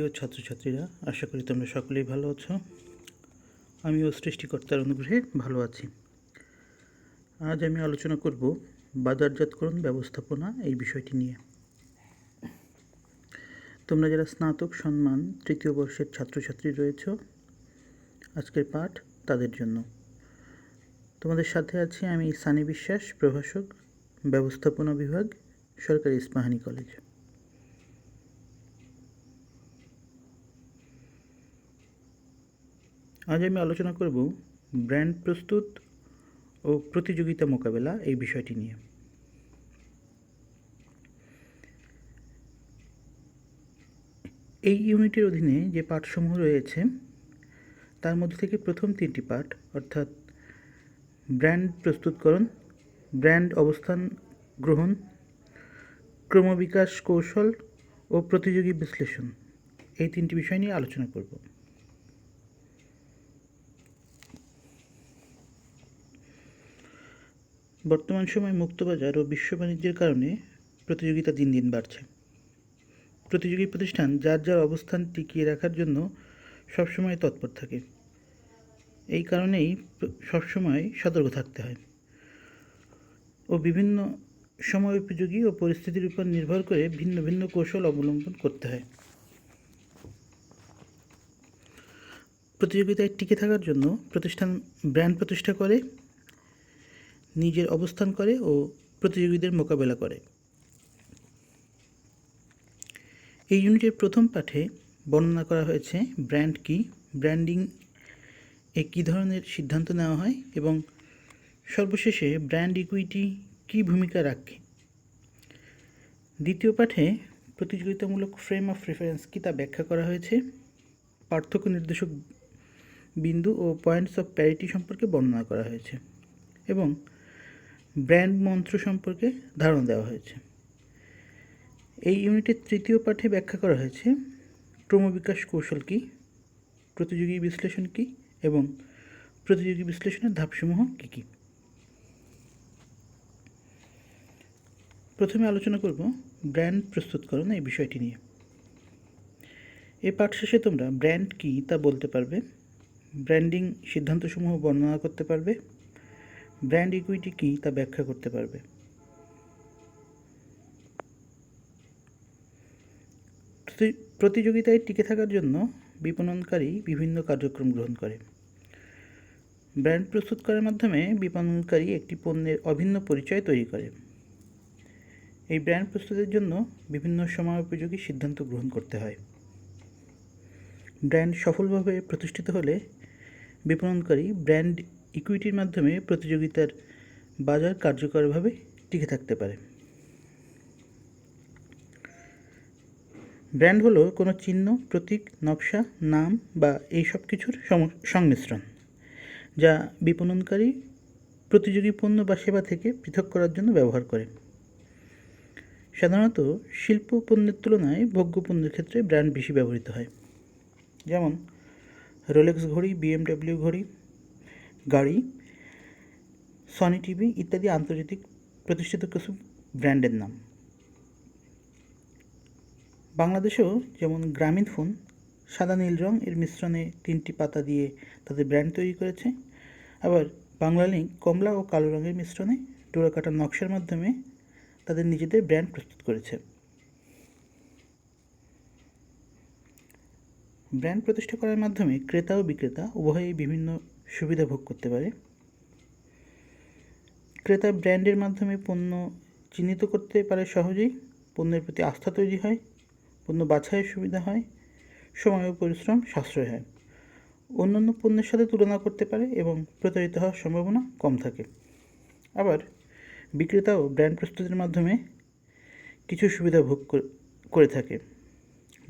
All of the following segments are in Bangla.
প্রিয় ছাত্রছাত্রীরা, আশা করি তোমরা সকলেই ভালো আছো। আমিও সৃষ্টিকর্তার অনুগ্রহে ভালো আছি। আজ আমি আলোচনা করব বাজারজাতকরণ ব্যবস্থাপনা এই বিষয়টি নিয়ে। তোমরা যারা স্নাতক সম্মান তৃতীয় বর্ষের ছাত্রছাত্রী রয়েছ, আজকের পাঠ তাদের জন্য। তোমাদের সাথে আছি আমি সানি বিশ্বাস, প্রভাষক, ব্যবস্থাপনা বিভাগ, সরকারি ইস্পাহানি কলেজ। আজ আমি আলোচনা করব ব্র্যান্ড প্রস্তুত ও প্রতিযোগিতা মোকাবেলা এই বিষয়টি নিয়ে। এই ইউনিটের অধীনে যে পাঠসমূহ রয়েছে, তার মধ্যে থেকে প্রথম তিনটি পাঠ, অর্থাৎ ব্র্যান্ড প্রস্তুতকরণ, ব্র্যান্ড অবস্থান গ্রহণ, ক্রমবিকাশ কৌশল ও প্রতিযোগী বিশ্লেষণ, এই তিনটি বিষয় নিয়ে আলোচনা করব। বর্তমান সময়ে মুক্তবাজার ও বিশ্ব বাণিজ্যের কারণে প্রতিযোগিতা দিন দিন বাড়ছে। প্রতিযোগী প্রতিষ্ঠান যার যার অবস্থান টিকিয়ে রাখার জন্য সবসময় তৎপর থাকে। এই কারণেই সবসময় সতর্ক থাকতে হয়। ও বিভিন্ন সময় উপযোগী ও পরিস্থিতির উপর নির্ভর করে ভিন্ন ভিন্ন কৌশল অবলম্বন করতে হয়। প্রতিযোগিতায় টিকে থাকার জন্য প্রতিষ্ঠান ব্র্যান্ড প্রতিষ্ঠা করে নিজের অবস্থান করে ও প্রতিযোগীদের মোকাবেলা করে। এই ইউনিটের প্রথম পাঠে বর্ণনা করা হয়েছে ব্র্যান্ড কি, ব্র্যান্ডিং এ কী ধরনের সিদ্ধান্ত নেওয়া হয় এবং সর্বশেষে ব্র্যান্ড ইকুইটি কী ভূমিকা রাখে। দ্বিতীয় পাঠে প্রতিযোগিতামূলক ফ্রেম অফ রেফারেন্স কী তা ব্যাখ্যা করা হয়েছে। পার্থক্য নির্দেশক বিন্দু ও পয়েন্টস অফ প্যারিটি সম্পর্কে বর্ণনা করা হয়েছে এবং ব্র্যান্ড মন্ত্র সম্পর্কে ধারণা দেওয়া হয়েছে। এই ইউনিটের তৃতীয় পাঠে ব্যাখ্যা করা হয়েছে, ক্রমবিকাশ কৌশল কী, প্রতিযোগী বিশ্লেষণ কী, এবং প্রতিযোগী বিশ্লেষণের ধাপসমূহ কী কী। প্রথমে আলোচনা করব ব্র্যান্ড প্রস্তুতকরণ এই বিষয়টি নিয়ে। এই পাঠ শেষে তোমরা ব্র্যান্ড কী তা বলতে পারবে, ব্র্যান্ডিং সিদ্ধান্তসমূহ বর্ণনা করতে পারবে ব্র্যান্ড ইকুইটি কী তা ব্যাখ্যা করতে পারবে? প্রতিযোগিতায় টিকে থাকার জন্য বিপণনকারী বিভিন্ন কার্যক্রম গ্রহণ করে। ব্র্যান্ড প্রস্তুত করার মাধ্যমে বিপণনকারী একটি পণ্যের অভিন্ন পরিচয় তৈরি করে। এই ব্র্যান্ড প্রস্তুতের জন্য বিভিন্ন সময় উপযোগী সিদ্ধান্ত গ্রহণ করতে হয়। ব্র্যান্ড সফলভাবে প্রতিষ্ঠিত হলে বিপণনকারী ব্র্যান্ড ইকুইটির মাধ্যমে প্রতিযোগিতার বাজার কার্যকরভাবে টিকে থাকতে পারে। ব্র্যান্ড হলো কোনো চিহ্ন, প্রতীক, নকশা, নাম বা এই সব কিছুর সংমিশ্রণ, যা বিপণনকারী প্রতিযোগী পণ্য বা সেবা থেকে পৃথক করার জন্য ব্যবহার করে। সাধারণত শিল্প পণ্যের তুলনায় ভোগ্য পণ্যের ক্ষেত্রে ব্র্যান্ড বেশি ব্যবহৃত হয়। যেমন রোলেক্স ঘড়ি, বিএমডব্লিউ ঘড়ি গাড়ি সনি টিভি ইত্যাদি আন্তর্জাতিক প্রতিষ্ঠিত কিছু ব্র্যান্ডের নাম। বাংলাদেশেও যেমন গ্রামীণ ফোন, সাদা নীল রং এর মিশ্রণে তিনটি পাতা দিয়ে তাদের ব্র্যান্ড তৈরি করেছে। আবার বাংলা লিঙ্ক কমলা ও কালো রঙের মিশ্রণে ডোরাকাটা নকশার মাধ্যমে তাদের নিজেদের ব্র্যান্ড প্রস্তুত করেছে। ব্র্যান্ড প্রতিষ্ঠা করার মাধ্যমে ক্রেতা ও বিক্রেতা উভয়ই বিভিন্ন সুবিধা ভোগ করতে পারে। ক্রেতা ব্র্যান্ডের মাধ্যমে পণ্য চিহ্নিত করতে পারে সহজেই। পণ্যের প্রতি আস্থা তৈরি হয়, পণ্য বাছাইয়ের সুবিধা হয়, সময় ও পরিশ্রম সাশ্রয় হয়। অন্যান্য পণ্যের সাথে তুলনা করতে পারে এবং প্রতারিত হওয়ার সম্ভাবনা কম থাকে। আবার বিক্রেতাও ব্র্যান্ড প্রস্তুতির মাধ্যমে কিছু সুবিধা ভোগ করে থাকে।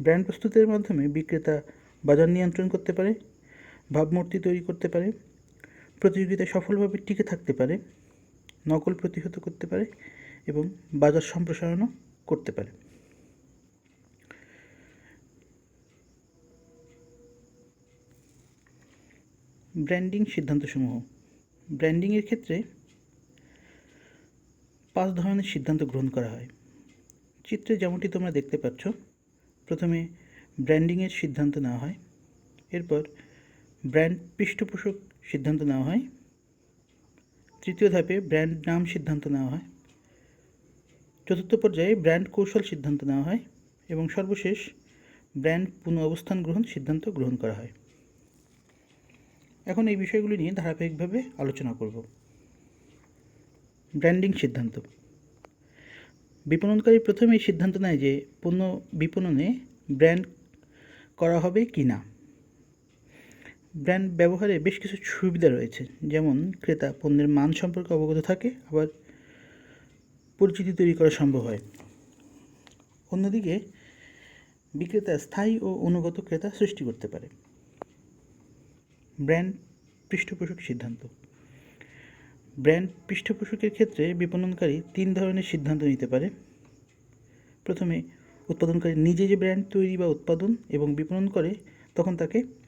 ব্র্যান্ড প্রস্তুতের মাধ্যমে বিক্রেতা বাজার নিয়ন্ত্রণ করতে পারে ভাবমূর্তি তৈরি করতে পারে, প্রতিযোগিতায় সফলভাবে টিকে থাকতে পারে, নকল প্রতিহত করতে পারে এবং বাজার সম্প্রসারণও করতে পারে। ব্র্যান্ডিং সিদ্ধান্তসমূহ। ব্র্যান্ডিংয়ের ক্ষেত্রে পাঁচ ধরনের সিদ্ধান্ত গ্রহণ করা হয়। চিত্রে যেমনটি তোমরা দেখতে পাচ্ছ, প্রথমে ব্র্যান্ডিংয়ের সিদ্ধান্ত নেওয়া হয়, এরপর ব্র্যান্ড পৃষ্ঠপোষক সিদ্ধান্ত নেওয়া হয়। তৃতীয় ধাপে ব্র্যান্ড নাম সিদ্ধান্ত নেওয়া হয়। চতুর্থ পর্যায়ে ব্র্যান্ড কৌশল সিদ্ধান্ত নেওয়া হয় এবং সর্বশেষ ব্র্যান্ড পুনঃ অবস্থান গ্রহণ সিদ্ধান্ত গ্রহণ করা হয়। এখন এই বিষয়গুলি নিয়ে ধারাবাহিকভাবে আলোচনা করব। ব্র্যান্ডিং সিদ্ধান্ত। বিপণনকারী প্রথমে এই সিদ্ধান্ত নেয় যে পণ্য বিপণনে ব্র্যান্ড করা হবে কি না ব্র্যান্ড ব্যবহারে বেশ কিছু সুবিধা রয়েছে। যেমন ক্রেতা পণ্যের মান সম্পর্কে অবগত থাকে, আবার পরিচিতি তৈরি করা সম্ভব হয়। অন্যদিকে, বিক্রেতা স্থায়ী ও অনুগত ক্রেতা সৃষ্টি করতে পারে। ব্র্যান্ড পৃষ্ঠপোষক সিদ্ধান্ত। ব্র্যান্ড পৃষ্ঠপোষকের ক্ষেত্রে বিপণনকারী তিন ধরনের সিদ্ধান্ত নিতে পারে। প্রথমে, উৎপাদনকারী নিজে যে ব্র্যান্ড তৈরি বা উৎপাদন এবং বিপণন করে, তখন তাকে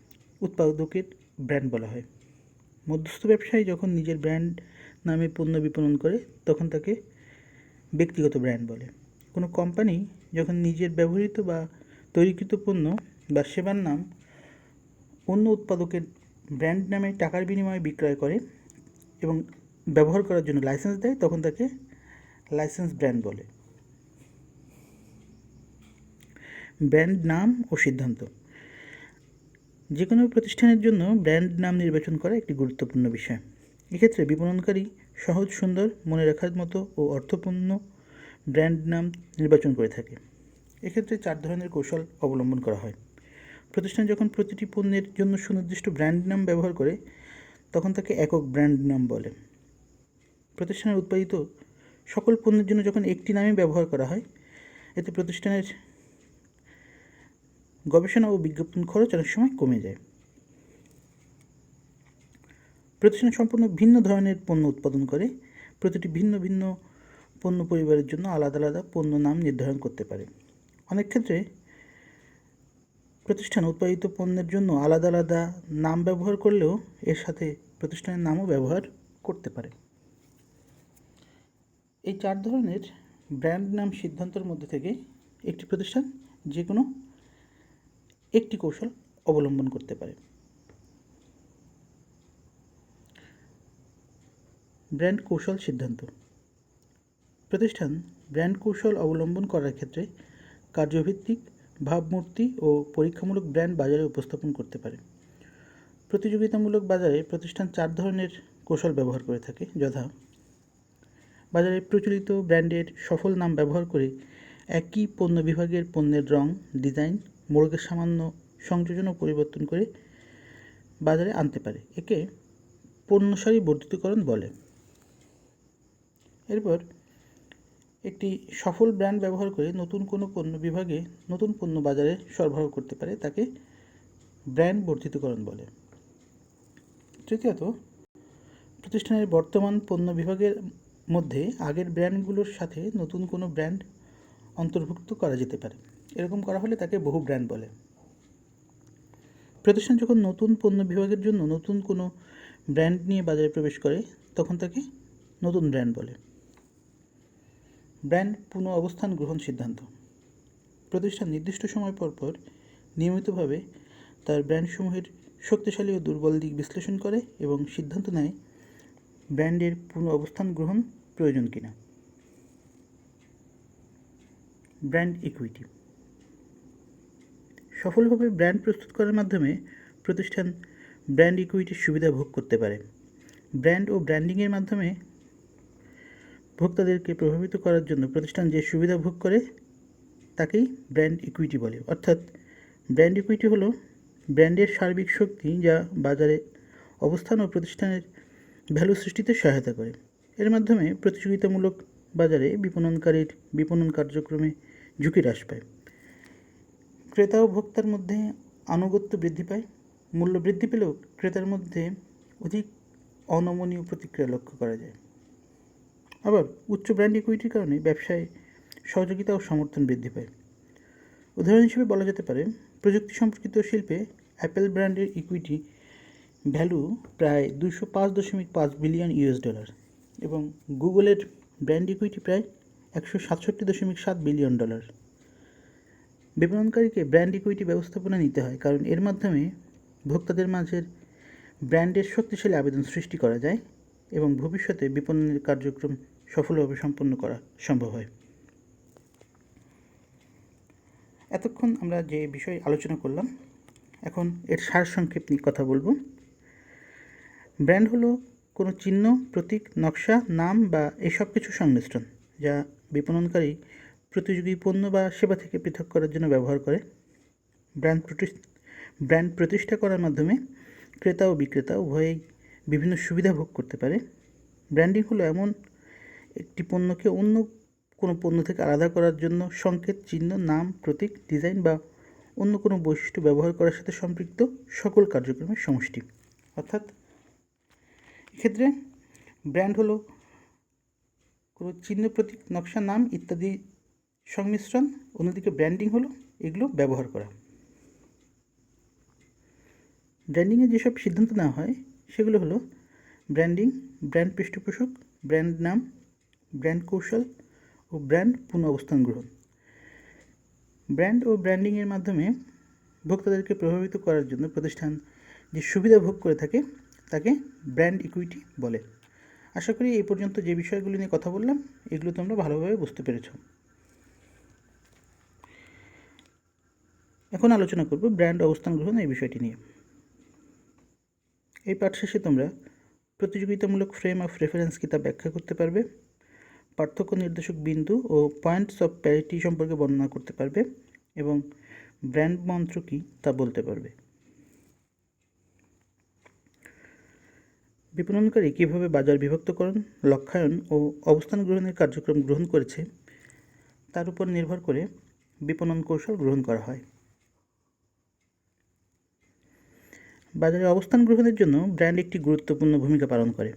উৎপাদকের ব্র্যান্ড বলা হয়। মধ্যস্থ ব্যবসায়ী যখন নিজের ব্র্যান্ড নামে পণ্য বিপণন করে, তখন তাকে ব্যক্তিগত ব্র্যান্ড বলে। কোনো কোম্পানি যখন নিজের ব্যবহৃত বা তৈরিকৃত পণ্য বা সেবার নাম অন্য উৎপাদকের ব্র্যান্ড নামে টাকার বিনিময়ে বিক্রয় করে এবং ব্যবহার করার জন্য লাইসেন্স দেয়, তখন তাকে লাইসেন্স ব্র্যান্ড বলে। ব্র্যান্ড নাম ও সিদ্ধান্ত। যে কোনো প্রতিষ্ঠানের জন্য ব্র্যান্ড নাম নির্বাচন করা একটি গুরুত্বপূর্ণ বিষয়। এক্ষেত্রে বিপণনকারী, সহজ, সুন্দর, মনে রাখার মতো ও অর্থপূর্ণ ব্র্যান্ড নাম নির্বাচন করে থাকে। এক্ষেত্রে চার ধরনের কৌশল অবলম্বন করা হয়। প্রতিষ্ঠান যখন প্রতিটি পণ্যের জন্য সুনির্দিষ্ট ব্র্যান্ড নাম ব্যবহার করে, তখন তাকে একক ব্র্যান্ড নাম বলে। প্রতিষ্ঠানের উৎপাদিত সকল পণ্যের জন্য যখন একটি নামই ব্যবহার করা হয়, এতে প্রতিষ্ঠানের গবেষণা ও বিজ্ঞাপন খরচ অনেক সময় কমে যায়। প্রতিষ্ঠান সম্পূর্ণ ভিন্ন ধরনের পণ্য উৎপাদন করে, প্রতিটি ভিন্ন ভিন্ন পণ্য পরিবারের জন্য আলাদা আলাদা পণ্য নাম নির্ধারণ করতে পারে। অনেক ক্ষেত্রে প্রতিষ্ঠান উৎপাদিত পণ্যের জন্য আলাদা আলাদা নাম ব্যবহার করলেও এর সাথে প্রতিষ্ঠানের নামও ব্যবহার করতে পারে। এই চার ধরনের ব্র্যান্ড নাম সিদ্ধান্তের মধ্যে থেকে একটি প্রতিষ্ঠান যে কোনো একটি কৌশল অবলম্বন করতে পারে। ব্র্যান্ড কৌশল সিদ্ধান্ত। প্রতিষ্ঠান ব্র্যান্ড কৌশল অবলম্বন করার ক্ষেত্রে কার্যভিত্তিক ভাবমূর্তি ও পরীক্ষামূলক ব্র্যান্ড বাজারে উপস্থাপন করতে পারে। প্রতিযোগিতামূলক বাজারে প্রতিষ্ঠান চার ধরনের কৌশল ব্যবহার করে থাকে, যথা বাজারে প্রচলিত ব্র্যান্ডের সফল নাম ব্যবহার করে একই পণ্য বিভাগের পণ্যের রং, ডিজাইন মোড়কের সামান্য সংযোজন ও পরিবর্তন করে বাজারে আনতে পারে। একে পণ্যসারী বর্ধিতকরণ বলে। এরপর একটি সফল ব্র্যান্ড ব্যবহার করে নতুন কোনো পণ্য বিভাগে নতুন পণ্য বাজারে সরবরাহ করতে পারে, তাকে ব্র্যান্ড বর্ধিতকরণ বলে। তৃতীয়ত, প্রতিষ্ঠানের বর্তমান পণ্য বিভাগের মধ্যে আগের ব্র্যান্ডগুলোর সাথে নতুন কোনো ব্র্যান্ড অন্তর্ভুক্ত করা যেতে পারে। এরকম করা হলে তাকে বহু ব্র্যান্ড বলে। প্রতিষ্ঠান যখন নতুন পণ্য বিভাগের জন্য নতুন কোনো ব্র্যান্ড নিয়ে বাজারে প্রবেশ করে, তখন তাকে নতুন ব্র্যান্ড বলে। ব্র্যান্ড পুনঃ অবস্থান গ্রহণ সিদ্ধান্ত। প্রতিষ্ঠান নির্দিষ্ট সময় পর পর নিয়মিতভাবে তার ব্র্যান্ডসমূহের শক্তিশালী ও দুর্বল দিক বিশ্লেষণ করে এবং সিদ্ধান্ত নেয় ব্র্যান্ডের পুনঃ অবস্থান গ্রহণ প্রয়োজন কিনা। Brand equity. সফলভাবে ব্র্যান্ড প্রস্তুত করার মাধ্যমে প্রতিষ্ঠান ব্র্যান্ড ইকুইটির সুবিধা ভোগ করতে পারে। ব্র্যান্ড ও ব্র্যান্ডিংয়ের মাধ্যমে ভোক্তাদেরকে প্রভাবিত করার জন্য প্রতিষ্ঠান যে সুবিধা ভোগ করে, তাকেই ব্র্যান্ড ইকুইটি বলে। অর্থাৎ ব্র্যান্ড ইকুইটি হলো ব্র্যান্ডের সার্বিক শক্তি যা বাজারে অবস্থান ও প্রতিষ্ঠানের ভ্যালু সৃষ্টিতে সহায়তা করে। এর মাধ্যমে প্রতিযোগিতামূলক বাজারে বিপণনকারীর বিপণন কার্যক্রমে ঝুঁকি হ্রাস পায়। ক্রেতা ও ভোক্তার মধ্যে আনুগত্য বৃদ্ধি পায়, মূল্য বৃদ্ধি পেলেও ক্রেতার মধ্যে অধিক অনমনীয় প্রতিক্রিয়া লক্ষ্য করা যায়। আবার উচ্চ ব্র্যান্ড ইকুইটির কারণে ব্যবসায় সহযোগিতা ও সমর্থন বৃদ্ধি পায়। উদাহরণ হিসেবে বলা যেতে পারে, প্রযুক্তি সম্পর্কিত শিল্পে অ্যাপেল ব্র্যান্ডের ইকুইটি ভ্যালু প্রায় দুশো পাঁচ দশমিক পাঁচ বিলিয়ন ইউএস ডলার এবং গুগলের ব্র্যান্ড ইকুইটি প্রায় একশো সাতষট্টি দশমিক সাত বিলিয়ন ডলার বিপণনকারীকে ব্র্যান্ড ইকুইটি ব্যবস্থাপনা নিতে হয়, কারণ এর মাধ্যমে ভোক্তাদের মাঝের ব্র্যান্ডের শক্তিশালী আবেদন সৃষ্টি করা যায় এবং ভবিষ্যতে বিপণনের কার্যক্রম সফলভাবে সম্পন্ন করা সম্ভব হয়। এতক্ষণ আমরা যে বিষয় আলোচনা করলাম, এখন এর সারসংক্ষেপ নিয়ে কথা বলব। ব্র্যান্ড হলো কোনো চিহ্ন, প্রতীক, নকশা, নাম বা এই সব কিছু সংমিশ্রণ যা বিপণনকারী প্রতিযোগী পণ্য বা সেবা থেকে পৃথক করার জন্য ব্যবহার করে। ব্র্যান্ড প্রতিষ্ঠা ব্র্যান্ড প্রতিষ্ঠা করার মাধ্যমে ক্রেতা ও বিক্রেতা উভয়েই বিভিন্ন সুবিধা ভোগ করতে পারে। ব্র্যান্ডিং হলো এমন একটি পণ্যকে অন্য কোনো পণ্য থেকে আলাদা করার জন্য সংকেত, চিহ্ন, নাম, প্রতীক, ডিজাইন বা অন্য কোনো বৈশিষ্ট্য ব্যবহার করার সাথে সম্পৃক্ত সকল কার্যক্রমের সমষ্টি। অর্থাৎ এক্ষেত্রে ব্র্যান্ড হলো কোনো চিহ্ন, প্রতীক, নকশা, নাম ইত্যাদি সংমিশ্রণ, অন্যদিকে ব্র্যান্ডিং হলো, এগুলো ব্যবহার করা। ব্র্যান্ডিংয়ে যেসব সিদ্ধান্ত নেওয়া হয়, সেগুলো হলো ব্র্যান্ডিং, ব্র্যান্ড পৃষ্ঠপোষক, ব্র্যান্ড নাম, ব্র্যান্ড কৌশল ও ব্র্যান্ড পুনঃ অবস্থান গ্রহণ। ব্র্যান্ড ও ব্র্যান্ডিংয়ের মাধ্যমে ভোক্তাদেরকে প্রভাবিত করার জন্য প্রতিষ্ঠান যে সুবিধা ভোগ করে থাকে, তাকে ব্র্যান্ড ইকুইটি বলে। আশা করি এই পর্যন্ত যে বিষয়গুলি নিয়ে কথা বললাম, এগুলো তোমরা ভালোভাবে বুঝতে পেরেছ। এখন আলোচনা করব ব্র্যান্ড অবস্থান গ্রহণ এই বিষয়টি নিয়ে। এই পাঠ শেষে তোমরা প্রতিযোগিতামূলক ফ্রেম অফ রেফারেন্স কিতাব ব্যাখ্যা করতে পারবে, পার্থক্য নির্দেশক বিন্দু ও পয়েন্টস অফ প্যারিটি সম্পর্কে বর্ণনা করতে পারবে এবং ব্র্যান্ড মন্ত্র কী তা বলতে পারবে। বিপণনকারী কীভাবে বাজার বিভক্তকরণ লক্ষ্যায়ন ও অবস্থান গ্রহণের কার্যক্রম গ্রহণ করেছে, তার উপর নির্ভর করে বিপণন কৌশল গ্রহণ করা হয়। বাজারে অবস্থান গ্রহণের জন্য ব্র্যান্ড একটি গুরুত্বপূর্ণ ভূমিকা পালন করে।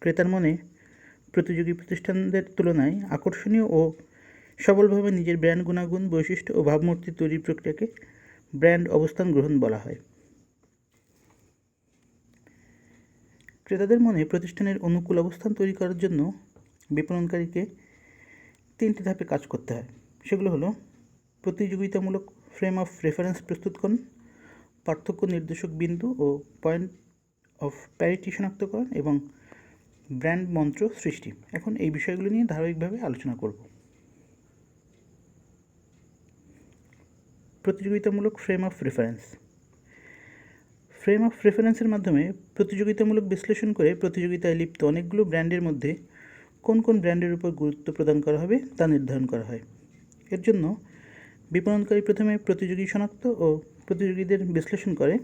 ক্রেতার মনে প্রতিযোগী প্রতিষ্ঠানদের তুলনায় আকর্ষণীয় ও সবলভাবে নিজের ব্র্যান্ড গুণাগুণ, বৈশিষ্ট্য ও ভাবমূর্তি তৈরির প্রক্রিয়াকে ব্র্যান্ড অবস্থান গ্রহণ বলা হয়। ক্রেতাদের মনে প্রতিষ্ঠানের অনুকূল অবস্থান তৈরি করার জন্য বিপণনকারীকে তিনটি ধাপে কাজ করতে হয়। সেগুলো হলো প্রতিযোগিতামূলক ফ্রেম অফ রেফারেন্স প্রস্তুতকরণ পার্থক্য নির্দেশক বিন্দু ও পয়েন্ট অফ প্যারিটি শনাক্তকরণ এবং ব্র্যান্ড মন্ত্র সৃষ্টি। এখন এই বিষয়গুলো নিয়ে ধারাবাহিকভাবে আলোচনা করব। প্রতিযোগিতামূলক frame of reference. Frame of রেফারেন্সের মাধ্যমে প্রতিযোগিতামূলক বিশ্লেষণ করে প্রতিযোগিতায় লিপ্ত অনেকগুলো ব্র্যান্ডের মধ্যে কোন কোন ব্র্যান্ডের উপর গুরুত্ব প্রদান করা হবে তা নির্ধারণ করা হয়। এর জন্য বিপণনকারী প্রথমে প্রতিযোগী শনাক্ত ও প্রতিযোগীদের বিশ্লেষণ করে।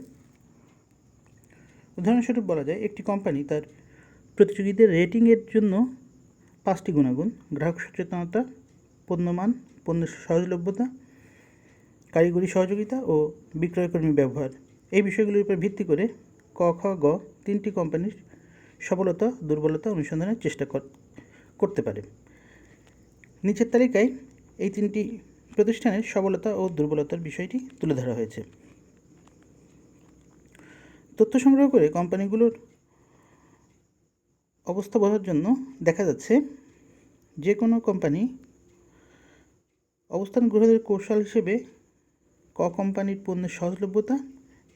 উদাহরণস্বরূপ বলা যায়, একটি কোম্পানি তার প্রতিযোগীদের রেটিংয়ের জন্য পাঁচটি গুণাগুণ, গ্রাহক সচেতনতা, পণ্যমান, পণ্যের সহজলভ্যতা, কারিগরি সহযোগিতা ও বিক্রয়কর্মী ব্যবহার। এই বিষয়গুলির উপর ভিত্তি করে ক, খ, গ তিনটি কোম্পানির সফলতা, দুর্বলতা অনুসন্ধানের চেষ্টা করতে পারে। নিচের তালিকায় এই তিনটি প্রতিষ্ঠানের সবলতা ও দুর্বলতার বিষয়টি তুলে ধরা হয়েছে। তথ্য সংগ্রহ করে কোম্পানিগুলোর অবস্থা বোঝার জন্য দেখা যাচ্ছে যে কোনো কোম্পানি অবস্থান গ্রহণের কৌশল হিসেবে ক কোম্পানির পণ্যের সহজলভ্যতা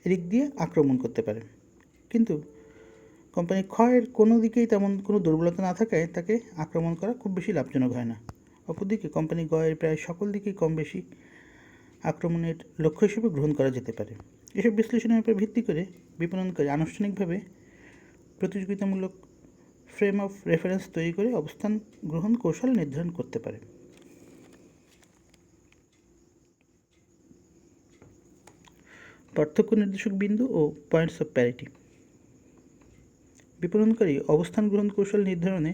এদিক দিয়ে আক্রমণ করতে পারে। কিন্তু কোম্পানি ক্ষয়ের কোনো দিকেই তেমন কোনো দুর্বলতা না থাকায় তাকে আক্রমণ করা খুব বেশি লাভজনক হয় না। অপরদিকে কোম্পানি গয়ের প্রায় সকল দিকেই কম বেশি আক্রমণের লক্ষ্য হিসেবে গ্রহণ করা যেতে পারে। এসব বিশ্লেষণের উপর ভিত্তি করে বিপণনকারী আনুষ্ঠানিকভাবে প্রতিযোগিতামূলক ফ্রেম অফ রেফারেন্স তৈরি করে অবস্থান গ্রহণ কৌশল নির্ধারণ করতে পারে। পার্থক্য নির্দেশক বিন্দু ও পয়েন্টস অফ প্যারিটি। বিপণনকারী অবস্থান গ্রহণ কৌশল নির্ধারণে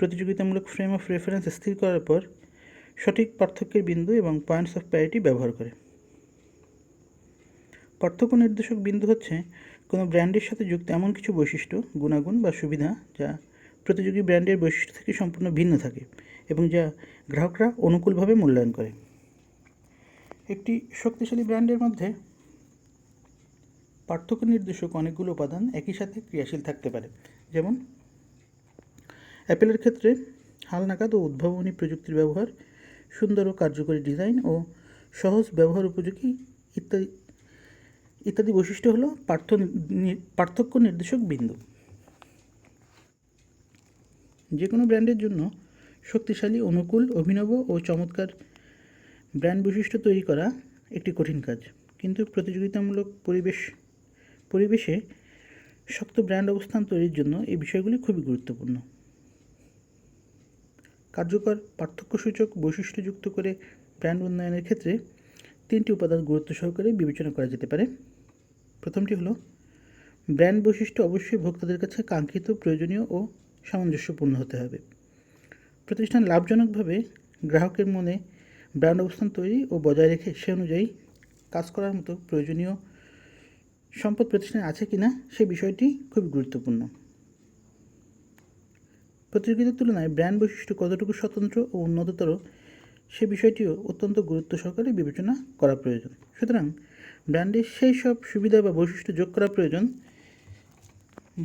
প্রতিযোগিতামূলক ফ্রেম অফ রেফারেন্স স্থির করার পর, সঠিক পার্থক্যের বিন্দু এবং পয়েন্টস অফ প্যারিটি ব্যবহার করে। পার্থক্য নির্দেশক বিন্দু হচ্ছে কোনো ব্র্যান্ডের সাথে যুক্ত এমন কিছু বৈশিষ্ট্য, গুণাগুণ বা সুবিধা যা প্রতিযোগী ব্র্যান্ডের বৈশিষ্ট্য থেকে সম্পূর্ণ ভিন্ন থাকে এবং যা গ্রাহকরা অনুকূলভাবে মূল্যায়ন করে। একটি শক্তিশালী ব্র্যান্ডের মধ্যে পার্থক্য নির্দেশক অনেকগুলো উপাদান একই সাথে ক্রিয়াশীল থাকতে পারে, যেমন অ্যাপেলের ক্ষেত্রে হালনাগাদ ও উদ্ভাবনী প্রযুক্তির ব্যবহার, সুন্দর ও কার্যকরী ডিজাইন ও সহজ ব্যবহার উপযোগী ইত্যাদি ইত্যাদি বৈশিষ্ট্য হলো পার্থক্য নির্দেশক বিন্দু। যে কোনো ব্র্যান্ডের জন্য শক্তিশালী, অনুকূল, অভিনব ও চমৎকার ব্র্যান্ড বৈশিষ্ট্য তৈরি করা একটি কঠিন কাজ। কিন্তু প্রতিযোগিতামূলক পরিবেশ, পরিবেশে শক্ত ব্র্যান্ড অবস্থান তৈরির জন্য এই বিষয়গুলি খুবই গুরুত্বপূর্ণ। কার্যকর পার্থক্যসূচক বৈশিষ্ট্যযুক্ত করে ব্র্যান্ড উন্নয়নের ক্ষেত্রে তিনটি উপাদান গুরুত্ব সহকারে বিবেচনা করা যেতে পারে। প্রথমটি হলো, ব্র্যান্ড বৈশিষ্ট্য অবশ্যই ভোক্তাদের কাছে কাঙ্ক্ষিত, প্রয়োজনীয় ও সামঞ্জস্যপূর্ণ হতে হবে। প্রতিষ্ঠান লাভজনকভাবে গ্রাহকের মনে ব্র্যান্ড অবস্থান তৈরি ও বজায় রেখে সে অনুযায়ী কাজ করার মতো প্রয়োজনীয় সম্পদ প্রতিষ্ঠানে আছে কিনা সে বিষয়টি খুবই গুরুত্বপূর্ণ। প্রতিযোগিতার তুলনায় ব্র্যান্ড বৈশিষ্ট্য কতটুকু স্বতন্ত্র ও উন্নততর সে বিষয়টিও অত্যন্ত গুরুত্ব সহকারে বিবেচনা করা প্রয়োজন। সুতরাং ব্র্যান্ডের সেই সব সুবিধা বা বৈশিষ্ট্য যোগ করা প্রয়োজন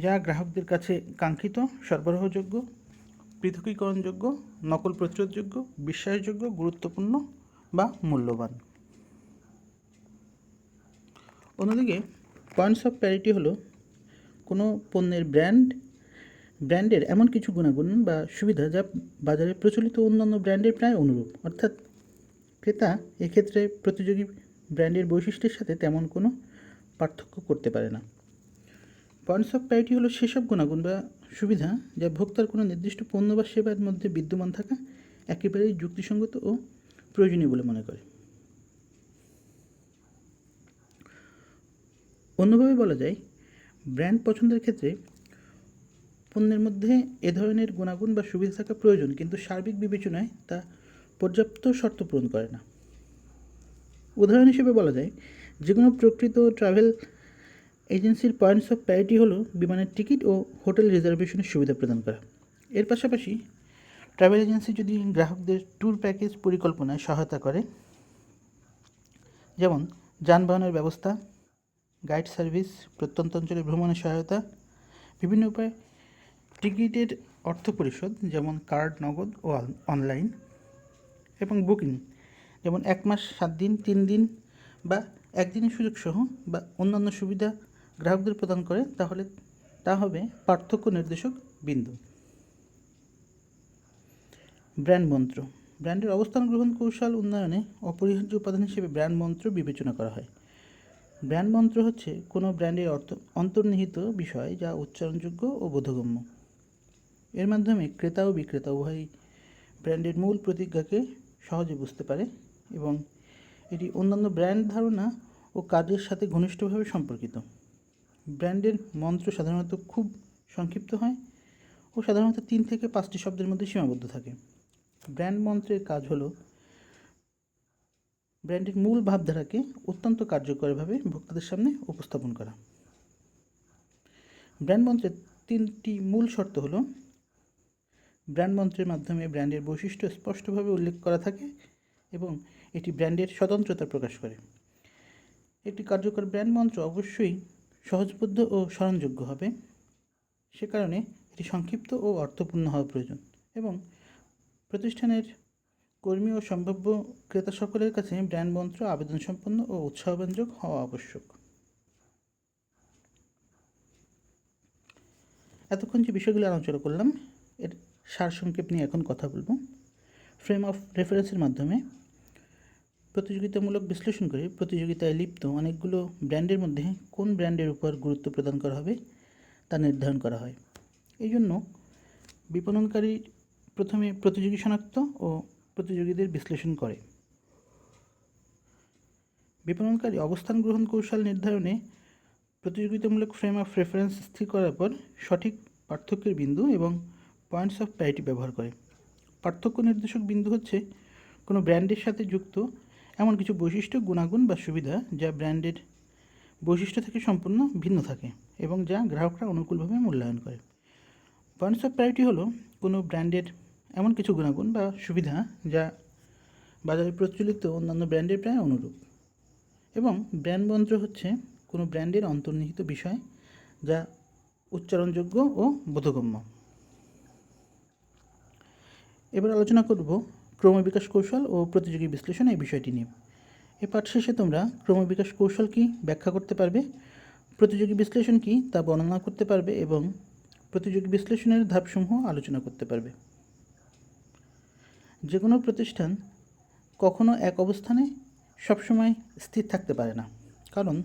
যা গ্রাহকদের কাছে কাঙ্ক্ষিত, সরবরাহযোগ্য, পৃথকীকরণযোগ্য, নকল প্রতিরোধযোগ্য, বিশ্বাসযোগ্য, গুরুত্বপূর্ণ বা মূল্যবান। অন্যদিকে পয়েন্টস অফ প্যারিটি হলো কোনো পণ্যের ব্র্যান্ড ব্র্যান্ডের এমন কিছু গুণাগুণ বা সুবিধা যা বাজারে প্রচলিত অন্যান্য ব্র্যান্ডের প্রায় অনুরূপ। অর্থাৎ ক্রেতা এক্ষেত্রে প্রতিযোগী ব্র্যান্ডের বৈশিষ্ট্যের সাথে তেমন কোনো পার্থক্য করতে পারে না। পয়েন্টস অফ প্যারিটি হলো সেসব গুণাগুণ বা সুবিধা যা ভোক্তার কোনো নির্দিষ্ট পণ্য বা সেবার মধ্যে বিদ্যমান থাকা একেবারেই যুক্তিসঙ্গত ও প্রয়োজনীয় বলে মনে করে। অন্যভাবে বলা যায়, ব্র্যান্ড পছন্দের ক্ষেত্রে পণ্যের মধ্যে এ ধরনের গুণাগুণ বা সুবিধা থাকা প্রয়োজন, কিন্তু সার্বিক বিবেচনায় তা পর্যাপ্ত শর্ত পূরণ করে না। উদাহরণ হিসেবে বলা যায় যে কোনো প্রকৃত ট্রাভেল এজেন্সির পয়েন্টস অফ প্যারিটি হলো বিমানের টিকিট ও হোটেল রিজার্ভেশনের সুবিধা প্রদান করা। এর পাশাপাশি ট্রাভেল এজেন্সি যদি গ্রাহকদের ট্যুর প্যাকেজ পরিকল্পনায় সহায়তা করে, যেমন যানবাহনের ব্যবস্থা গাইড সার্ভিস প্রত্যন্ত অঞ্চলে ভ্রমণের সহায়তা, বিভিন্ন উপায়ে টিকিটের অর্থ পরিশোধ, যেমন কার্ড নগদ ও অনলাইন এবং বুকিং। যেমন এক মাস, সাত দিন, তিন দিন বা একদিনের সুযোগ সহ বা অন্যান্য সুবিধা গ্রাহকদের প্রদান করে, তাহলে তা হবে পার্থক্য নির্দেশক বিন্দু। ব্র্যান্ড মন্ত্র। ব্র্যান্ডের অবস্থান গ্রহণ কৌশল উন্নয়নে অপরিহার্য উপাদান হিসেবে ব্র্যান্ড মন্ত্র বিবেচনা করা হয়। ব্র্যান্ড মন্ত্র হচ্ছে কোনো ব্র্যান্ডের অর্থ অন্তর্নিহিত বিষয় যা উচ্চারণযোগ্য ও বোধগম্য। এর মাধ্যমে ক্রেতা ও বিক্রেতা উভয়ই ব্র্যান্ডের মূল প্রতিজ্ঞাকে সহজে বুঝতে পারে এবং এটি অন্যান্য ব্র্যান্ড ধারণা ও কাজের সাথে ঘনিষ্ঠভাবে সম্পর্কিত। ব্র্যান্ডের মন্ত্র সাধারণত খুব সংক্ষিপ্ত হয় ও সাধারণত তিন থেকে পাঁচটি শব্দের মধ্যে সীমাবদ্ধ থাকে। ব্র্যান্ড মন্ত্রের কাজ হলো ব্র্যান্ডের মূল ভাবধারাকে অত্যন্ত কার্যকরভাবে ভোক্তাদের সামনে উপস্থাপন করা। ব্র্যান্ড মন্ত্রের তিনটি মূল শর্ত হলো ব্র্যান্ড মন্ত্রের মাধ্যমে ব্র্যান্ডের বৈশিষ্ট্য স্পষ্টভাবে উল্লেখ করা থাকে এবং এটি ব্র্যান্ডের স্বতন্ত্রতা প্রকাশ করে। একটি কার্যকর ব্র্যান্ড মন্ত্র অবশ্যই সহজবোধ্য ও স্মরণযোগ্য হবে। সে কারণে এটি সংক্ষিপ্ত ও অর্থপূর্ণ হওয়া প্রয়োজন এবং প্রতিষ্ঠানের কর্মী ও সম্ভাব্য ক্রেতা সকলের কাছে ব্র্যান্ড মন্ত্র আবেদন সম্পন্ন ও উৎসাহব্যঞ্জক হওয়া আবশ্যক। এতক্ষণ যে বিষয়গুলো আলোচনা করলাম, এর সারসংক্ষেপ নিয়ে এখন কথা বলব। ফ্রেম অফ রেফারেন্সের মাধ্যমে প্রতিযোগিতামূলক বিশ্লেষণ করে প্রতিযোগিতায় লিপ্ত অনেকগুলো ব্র্যান্ডের মধ্যে কোন ব্র্যান্ডের উপর গুরুত্ব প্রদান করা হবে তা নির্ধারণ করা হয়। এই জন্য বিপণনকারী প্রথমে প্রতিযোগী শনাক্ত ও প্রতিযোগীদের বিশ্লেষণ করে। বিপণনকারী অবস্থান গ্রহণ কৌশল নির্ধারণে প্রতিযোগিতামূলক ফ্রেম অফ রেফারেন্স স্থির করার পর সঠিক পার্থক্যের বিন্দু এবং পয়েন্টস অফ প্যারিটি ব্যবহার করে। পার্থক্য নির্দেশক বিন্দু হচ্ছে কোনো ব্র্যান্ডের সাথে যুক্ত এমন কিছু বৈশিষ্ট্য, গুণাগুণ বা সুবিধা যা ব্র্যান্ডের বৈশিষ্ট্য থেকে সম্পূর্ণ ভিন্ন থাকে এবং যা গ্রাহকরা অনুকূলভাবে মূল্যায়ন করে। পয়েন্টস অফ প্যারিটি হলো কোনো ব্র্যান্ডের এমন কিছু গুণাগুণ বা সুবিধা যা বাজারে প্রচলিত অন্যান্য ব্র্যান্ডের প্রায় অনুরূপ। এবং ব্র্যান্ড মন্ত্র হচ্ছে কোনো ব্র্যান্ডের অন্তর্নিহিত বিষয় যা উচ্চারণযোগ্য ও বোধগম্য। এবার আলোচনা করব ক্রমবিকাশ কৌশল ও প্রতিযোগী বিশ্লেষণ এই বিষয়টি নিয়ে। এ পাঠ শেষে তোমরা ক্রমবিকাশ কৌশল কি ব্যাখ্যা করতে পারবে, প্রতিযোগী বিশ্লেষণ কি তা বর্ণনা করতে পারবে এবং প্রতিযোগী বিশ্লেষণের ধাপসমূহ আলোচনা করতে পারবে। যে কোনো প্রতিষ্ঠান কখনো এক অবস্থানে সবসময় স্থির থাকতে পারে না, কারণ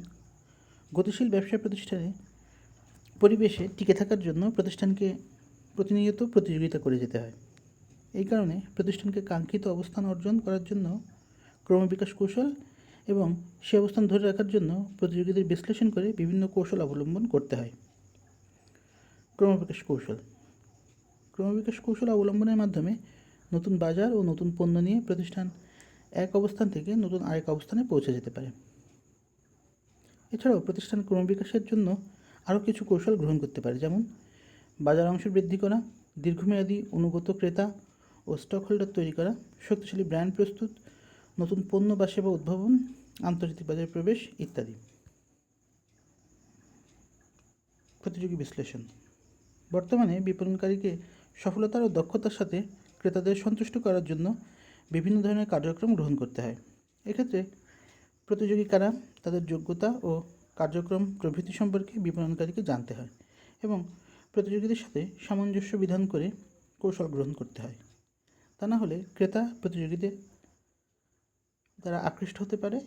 গতিশীল ব্যবসা প্রতিষ্ঠানে পরিবেশে টিকে থাকার জন্য প্রতিষ্ঠানকে প্রতিনিয়ত প্রতিযোগিতা করে যেতে হয়। এই কারণে প্রতিষ্ঠানকে কাঙ্ক্ষিত অবস্থান অর্জন করার জন্য ক্রমবিকাশ কৌশল এবং সে অবস্থান ধরে রাখার জন্য প্রতিযোগীদের বিশ্লেষণ করে বিভিন্ন কৌশল অবলম্বন করতে হয়। ক্রমবিকাশ কৌশল। ক্রমবিকাশ কৌশল অবলম্বনের মাধ্যমে নতুন বাজার ও নতুন পণ্য নিয়ে প্রতিষ্ঠান এক অবস্থান থেকে নতুন আরেক অবস্থানে পৌঁছে যেতে পারে। এছাড়াও প্রতিষ্ঠান ক্রমবিকাশের জন্য আরও কিছু কৌশল গ্রহণ করতে পারে, যেমন বাজার অংশ বৃদ্ধি করা, দীর্ঘমেয়াদী, অনুগত ক্রেতা ও স্টক হোল্ডার তৈরি করা শক্তিশালী ব্র্যান্ড প্রস্তুত, নতুন পণ্য বা সেবা উদ্ভাবন, আন্তর্জাতিক বাজারে প্রবেশ ইত্যাদি। প্রতিযোগী বিশ্লেষণ। বর্তমানে বিপণনকারীকে সফলতার ও দক্ষতার সাথে ক্রেতাদের সন্তুষ্ট করার জন্য বিভিন্ন ধরনের কার্যক্রম গ্রহণ করতে হয়। এক্ষেত্রে প্রতিযোগী কারা, তাদের যোগ্যতা ও কার্যক্রম প্রভৃতি সম্পর্কে বিপণনকারীকে জানতে হয় এবং প্রতিযোগীদের সাথে সামঞ্জস্য বিধান করে কৌশল গ্রহণ করতে হয়। তা না হলে ক্রেতা প্রতিযোগীদের দ্বারা আকৃষ্ট হতে পারে।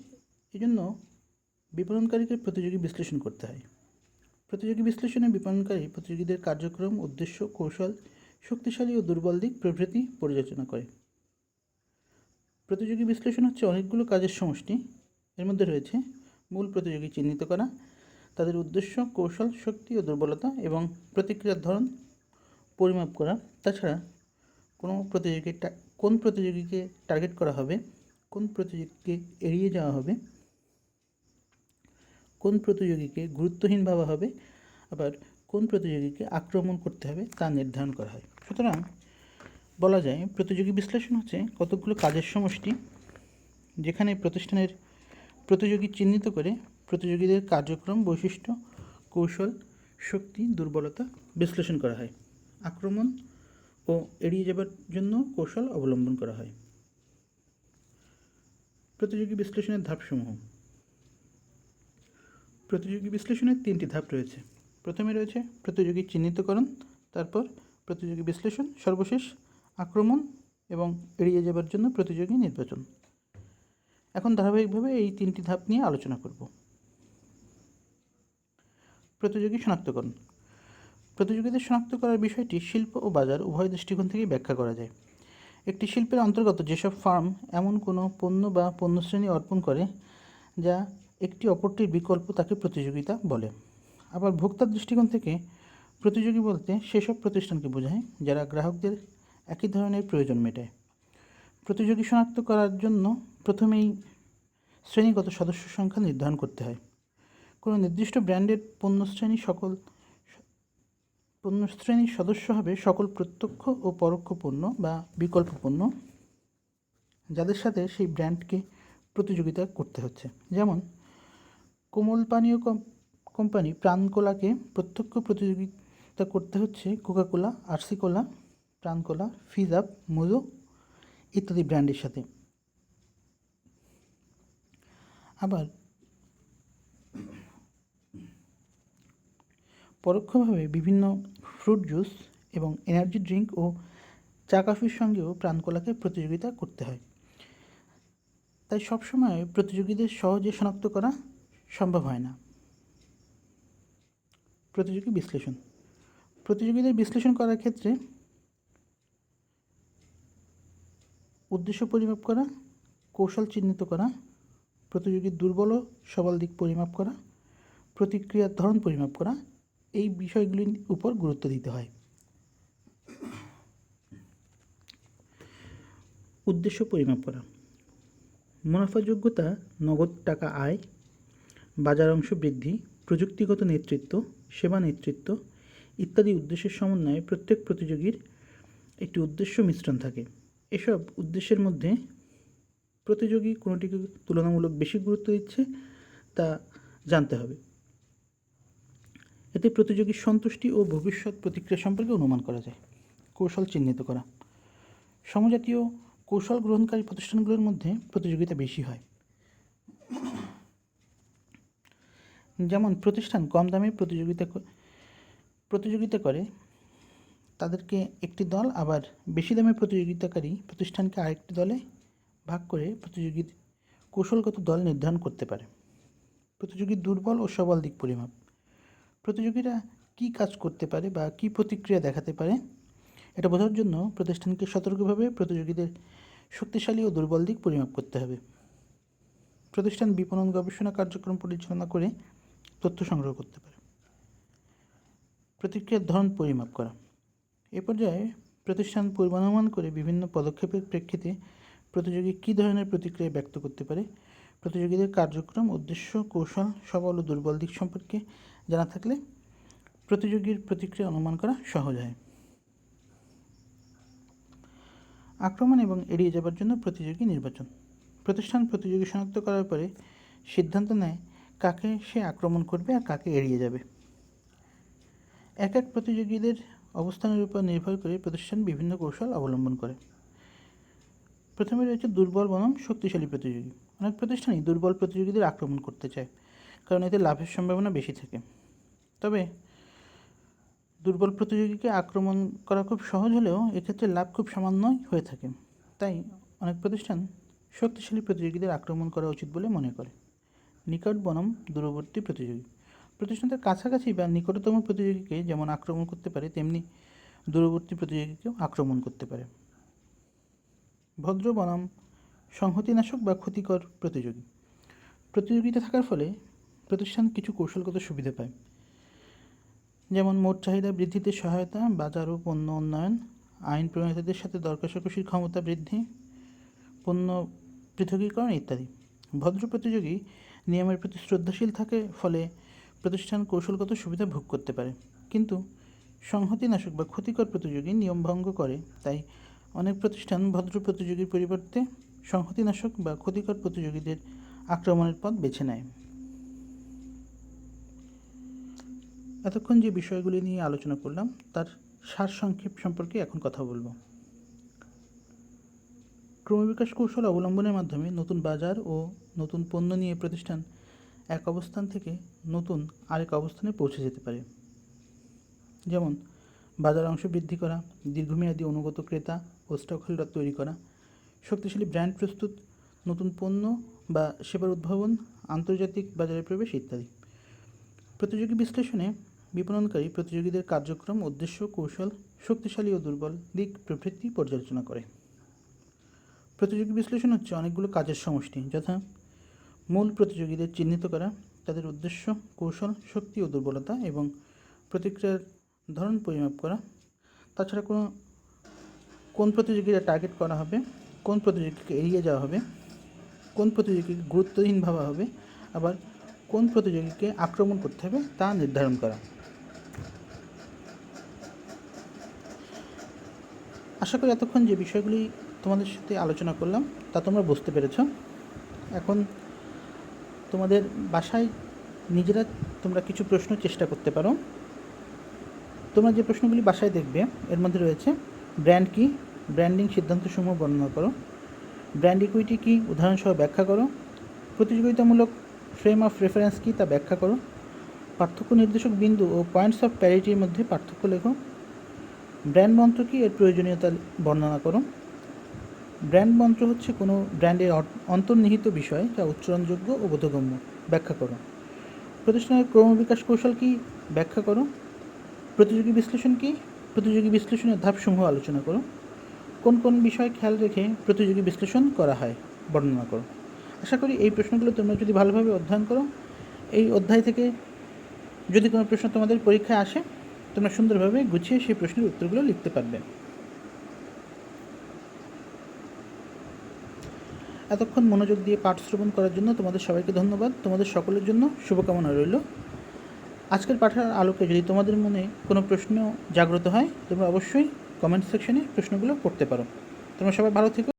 এই জন্য বিপণনকারীকে প্রতিযোগী বিশ্লেষণ করতে হয়। প্রতিযোগী বিশ্লেষণে বিপণনকারী প্রতিযোগীদের কার্যক্রম, উদ্দেশ্য, কৌশল, শক্তিশালী ও দুর্বল দিক প্রভৃতি পর্যালোচনা করে। প্রতিযোগী বিশ্লেষণ হচ্ছে অনেকগুলো কাজের সমষ্টি। এর মধ্যে রয়েছে মূল প্রতিযোগী চিহ্নিত করা, তাদের উদ্দেশ্য, কৌশল, শক্তি ও দুর্বলতা এবং প্রতিক্রিয়ার ধরন পরিমাপ করা। তাছাড়া কোনো প্রতিযোগী কোন প্রতিযোগীকে টার্গেট করা হবে, কোন প্রতিযোগীকে এড়িয়ে যাওয়া হবে, কোন প্রতিযোগীকে গুরুত্বহীন ভাবা হবে, আবার কোন প্রতিযোগীকে আক্রমণ করতে হবে তা নির্ধারণ করা হয়। সুতরাং বলা যায় প্রতিযোগী বিশ্লেষণ হচ্ছে কতকগুলো কাজের সমষ্টি যেখানে প্রতিষ্ঠানের প্রতিযোগী চিহ্নিত করে প্রতিযোগীদের কার্যক্রম, বৈশিষ্ট্য, কৌশল, শক্তি, দুর্বলতা বিশ্লেষণ করা হয়। আক্রমণ ও এড়িয়ে যাবার জন্য কৌশল অবলম্বন করা হয়। প্রতিযোগী বিশ্লেষণের ধাপসমূহ। প্রতিযোগী বিশ্লেষণের তিনটি ধাপ রয়েছে। প্রথমে রয়েছে প্রতিযোগী চিহ্নিতকরণ, তারপর প্রতিযোগী বিশ্লেষণ, সর্বশেষ আক্রমণ এবং এড়িয়ে যাবার জন্য প্রতিযোগী নির্বাচন। এখন ধারাবাহিকভাবে এই তিনটি ধাপ নিয়ে আলোচনা করব। প্রতিযোগী শনাক্তকরণ। প্রতিযোগীদের শনাক্ত করার বিষয়টি শিল্প ও বাজার উভয় দৃষ্টিকোণ থেকেই ব্যাখ্যা করা যায়। একটি শিল্পের অন্তর্গত যেসব ফার্ম এমন কোনো পণ্য বা পণ্যশ্রেণী অর্পণ করে, যা একটি অপরটির বিকল্প তাকে প্রতিযোগিতা বলে। আবার ভোক্তার দৃষ্টিকোণ থেকে প্রতিযোগী বলতে সেসব প্রতিষ্ঠানকে বোঝায়, যারা গ্রাহকদের একই ধরনের প্রয়োজন মেটায়। প্রতিযোগী শনাক্ত করার জন্য প্রথমেই শ্রেণীগত সদস্য সংখ্যা নির্ধারণ করতে হয়। কোনো নির্দিষ্ট ব্র্যান্ডের পণ্যশ্রেণী সকল পণ্যশ্রেণীর সদস্য হবে সকল প্রত্যক্ষ ও পরোক্ষ পণ্য বা বিকল্প পণ্য যাদের সাথে সেই ব্র্যান্ডকে প্রতিযোগিতা করতে হচ্ছে। যেমন, কোমল পানীয় কোম্পানি প্রাণকোলাকে প্রত্যক্ষ প্রতিযোগিতা করতে হচ্ছে Coca Cola RC Cola Pran Cola Fizz Up Mojo ইত্যাদি ব্র্যান্ডের সাথে। আবার পরোক্ষভাবে বিভিন্ন ফ্রুট জুস এবং এনার্জি ড্রিঙ্ক ও চা কফির সঙ্গেও প্রাণকোলাকে প্রতিযোগিতা করতে হয়। তাই সবসময় প্রতিযোগীদের সহজে শনাক্ত করা সম্ভব হয় না। প্রতিযোগী বিশ্লেষণ। প্রতিযোগীদের বিশ্লেষণ করার ক্ষেত্রে উদ্দেশ্য পরিমাপ করা, কৌশল চিহ্নিত করা, প্রতিযোগীর দুর্বল সবল দিক পরিমাপ করা, প্রতিক্রিয়ার ধরন পরিমাপ করা এই বিষয়গুলির উপর গুরুত্ব দিতে হয়। উদ্দেশ্য পরিমাপ করা। মুনাফাযোগ্যতা, নগদ টাকা আয়, বাজার অংশ বৃদ্ধি, প্রযুক্তিগত নেতৃত্ব, সেবা নেতৃত্ব ইত্যাদি উদ্দেশ্যের সমন্বয়ে প্রত্যেক প্রতিযোগীর একটি উদ্দেশ্য মিশ্রণ থাকে। এসব উদ্দেশ্যের মধ্যে প্রতিযোগী কোনোটিকে তুলনামূলক বেশি গুরুত্ব দিচ্ছে তা জানতে হবে। এতে প্রতিযোগীর সন্তুষ্টি ও ভবিষ্যৎ প্রতিক্রিয়া সম্পর্কে অনুমান করা যায়। কৌশল চিহ্নিত করা। সমজাতীয় কৌশল গ্রহণকারী প্রতিষ্ঠানগুলোর মধ্যে প্রতিযোগিতা বেশি হয়। যেমন প্রতিষ্ঠান কম দামে প্রতিযোগিতা প্রতিযোগিতা করে, তাদেরকে একটি দল আবার বেশি দামে প্রতিযোগিতাকারী প্রতিষ্ঠানকে আরেকটি দলে ভাগ করে প্রতিযোগী কৌশলগত দল নির্ধারণ করতে পারে। প্রতিযোগীর দুর্বল ও সবল দিক পরিমাপ। প্রতিযোগীরা কী কাজ করতে পারে বা কী প্রতিক্রিয়া দেখাতে পারে, এটা বোঝার জন্য প্রতিষ্ঠানকে সতর্কভাবে প্রতিযোগীদের শক্তিশালী ও দুর্বল দিক পরিমাপ করতে হবে। প্রতিষ্ঠান বিপণন গবেষণা কার্যক্রম পরিচালনা করে তথ্য সংগ্রহ করতে পারে। প্রতিক্রিয়ার ধরন পরিমাপ করা। এ পর্যায়ে প্রতিষ্ঠান পূর্বানুমান করে বিভিন্ন পদক্ষেপের প্রেক্ষিতে প্রতিযোগী কী ধরনের প্রতিক্রিয়া ব্যক্ত করতে পারে, প্রতিযোগীদের কার্যক্রম, উদ্দেশ্য, কৌশল, সবল ও দুর্বল দিক সম্পর্কে জানা থাকলে প্রতিযোগীর প্রতিক্রিয়া অনুমান করা সহজ হয়। আক্রমণ এবং এড়িয়ে যাবার জন্য প্রতিযোগী নির্বাচন। প্রতিষ্ঠান প্রতিযোগী শনাক্ত করার পরে সিদ্ধান্ত নেয় কাকে সে আক্রমণ করবে আর কাকে এড়িয়ে যাবে। এক এক প্রতিযোগীদের অবস্থানের উপর নির্ভর করে প্রতিষ্ঠান বিভিন্ন কৌশল অবলম্বন করে। প্রথমে রয়েছে দুর্বল বনাম শক্তিশালী প্রতিযোগী। অনেক প্রতিষ্ঠানই দুর্বল প্রতিযোগীদের আক্রমণ করতে চায়। কারণ এতে লাভের সম্ভাবনা বেশি থাকে। তবে দুর্বল প্রতিযোগীকে আক্রমণ করা খুব সহজ হলেও এক্ষেত্রে লাভ খুব সামান্যই হয়ে থাকে। তাই অনেক প্রতিষ্ঠান শক্তিশালী প্রতিযোগীদের আক্রমণ করা উচিত বলে মনে করে। নিকট বনাম দূরবর্তী প্রতিযোগী। প্রতিষ্ঠানদের কাছাকাছি বা নিকটতম প্রতিযোগীকে যেমন আক্রমণ করতে পারে, তেমনি দূরবর্তী প্রতিযোগীকেও আক্রমণ করতে পারে। ভদ্র বনাম সংহতিনাশক বা ক্ষতিকর প্রতিযোগী। প্রতিযোগিতা থাকার ফলে প্রতিষ্ঠান কিছু কৌশলগত সুবিধা পায়। যেমন মোট চাহিদা বৃদ্ধিতে সহায়তা, বাজার ও পণ্য উন্নয়ন, আইন প্রণেতাদের সাথে দর কষাকষির ক্ষমতা বৃদ্ধি, পণ্য পৃথকীকরণ ইত্যাদি। ভদ্র প্রতিযোগী নিয়মের প্রতি শ্রদ্ধাশীল থাকে, ফলে প্রতিষ্ঠান কৌশলগত সুবিধা ভোগ করতে পারে। কিন্তু সংহতিনাশক বা ক্ষতিকর প্রতিযোগী নিয়ম ভঙ্গ করে, তাই অনেক প্রতিষ্ঠান ভদ্র প্রতিযোগীর পরিবর্তে সংহতিনাশক বা ক্ষতিকর প্রতিযোগীদের আক্রমণের পথ বেছে নেয়। এতক্ষণ যে বিষয়গুলি নিয়ে আলোচনা করলাম, তার সারসংক্ষেপ সম্পর্কে এখন কথা বলব। ক্রমবিকাশ কৌশল অবলম্বনের মাধ্যমে নতুন বাজার ও নতুন পণ্য নিয়ে প্রতিষ্ঠান এক অবস্থান থেকে নতুন আরেক অবস্থানে পৌঁছে যেতে পারে। যেমন, বাজার অংশ বৃদ্ধি করা, দীর্ঘমেয়াদী অনুগত ক্রেতা ও স্টক হোল্ডার তৈরি করা, শক্তিশালী ব্র্যান্ড প্রস্তুত, নতুন পণ্য বা সেবার উদ্ভাবন, আন্তর্জাতিক বাজারে প্রবেশ ইত্যাদি। প্রতিযোগী বিশ্লেষণে বিপণনকারী প্রতিযোগীদের কার্যক্রম, উদ্দেশ্য, কৌশল, শক্তিশালী ও দুর্বল দিক প্রভৃতি পর্যালোচনা করে। প্রতিযোগী বিশ্লেষণ হচ্ছে অনেকগুলো কাজের সমষ্টি, যথা মূল প্রতিযোগীদের চিহ্নিত করা, তাদের উদ্দেশ্য, কৌশল, শক্তি ও দুর্বলতা এবং প্রতিক্রিয়ার ধরন পরিমাপ করা। তাছাড়া কোনো, কোন প্রতিযোগীরা টার্গেট করা হবে, কোন প্রতিযোগীকে এড়িয়ে যাওয়া হবে, কোন প্রতিযোগীকে গুরুত্বহীন ভাবা হবে, আবার কোন প্রতিযোগীকে আক্রমণ করতে হবে তা নির্ধারণ করা। আশা করি এতক্ষণ যে বিষয়গুলি তোমাদের সাথে আলোচনা করলাম, তা তোমরা বুঝতে পেরেছ। এখন তোমাদের বাসায় নিজেরা তোমরা কিছু প্রশ্ন চেষ্টা করতে পারো। তোমরা যে প্রশ্নগুলি বাসায় দেখবে, এর মধ্যে রয়েছে, ব্র্যান্ড কি? ব্র্যান্ডিং সিদ্ধান্তসমূহ বর্ণনা করো। ব্র্যান্ড ইকুইটি কি? উদাহরণসহ ব্যাখ্যা করো। প্রতিযোগিতামূলক ফ্রেম অফ রেফারেন্স কি? তা ব্যাখ্যা করো। পার্থক্য নির্দেশক বিন্দু ও পয়েন্টস অফ প্যারিটির মধ্যে পার্থক্য লেখো। ব্র্যান্ড মন্ত্র কি? এর প্রয়োজনীয়তা বর্ণনা করো ব্র্যান্ড মন্ত্র হচ্ছে কোনো ব্র্যান্ডের অন্তর্নিহিত বিষয় যা উচ্চারণযোগ্য ও বোধগম্য। ব্যাখ্যা করো। প্রতিষ্ঠানের ক্রমবিকাশ কৌশল কি? ব্যাখ্যা করো। প্রতিযোগী বিশ্লেষণ কি? প্রতিযোগী বিশ্লেষণের ধাপসমূহ আলোচনা করো। কোন কোন বিষয় খেয়াল রেখে প্রতিযোগী বিশ্লেষণ করা হয় বর্ণনা করো। আশা করি এই প্রশ্নগুলো তোমরা যদি ভালোভাবে অধ্যয়ন করো, এই অধ্যায় থেকে যদি কোনো প্রশ্ন তোমাদের পরীক্ষায় আসে তোমরা সুন্দরভাবে গুছিয়ে সেই প্রশ্নের উত্তরগুলো লিখতে পারবে। এতক্ষণ মনোযোগ দিয়ে পাঠ শ্রবণ করার জন্য তোমাদের সবাইকে ধন্যবাদ। তোমাদের সকলের জন্য শুভকামনা রইল। আজকের পাঠার আলোকে যদি তোমাদের মনে কোনো প্রশ্ন জাগ্রত হয়, তোমরা অবশ্যই কমেন্ট সেকশনে প্রশ্নগুলো করতে পারো। তোমরা সবাই ভালো থেকো।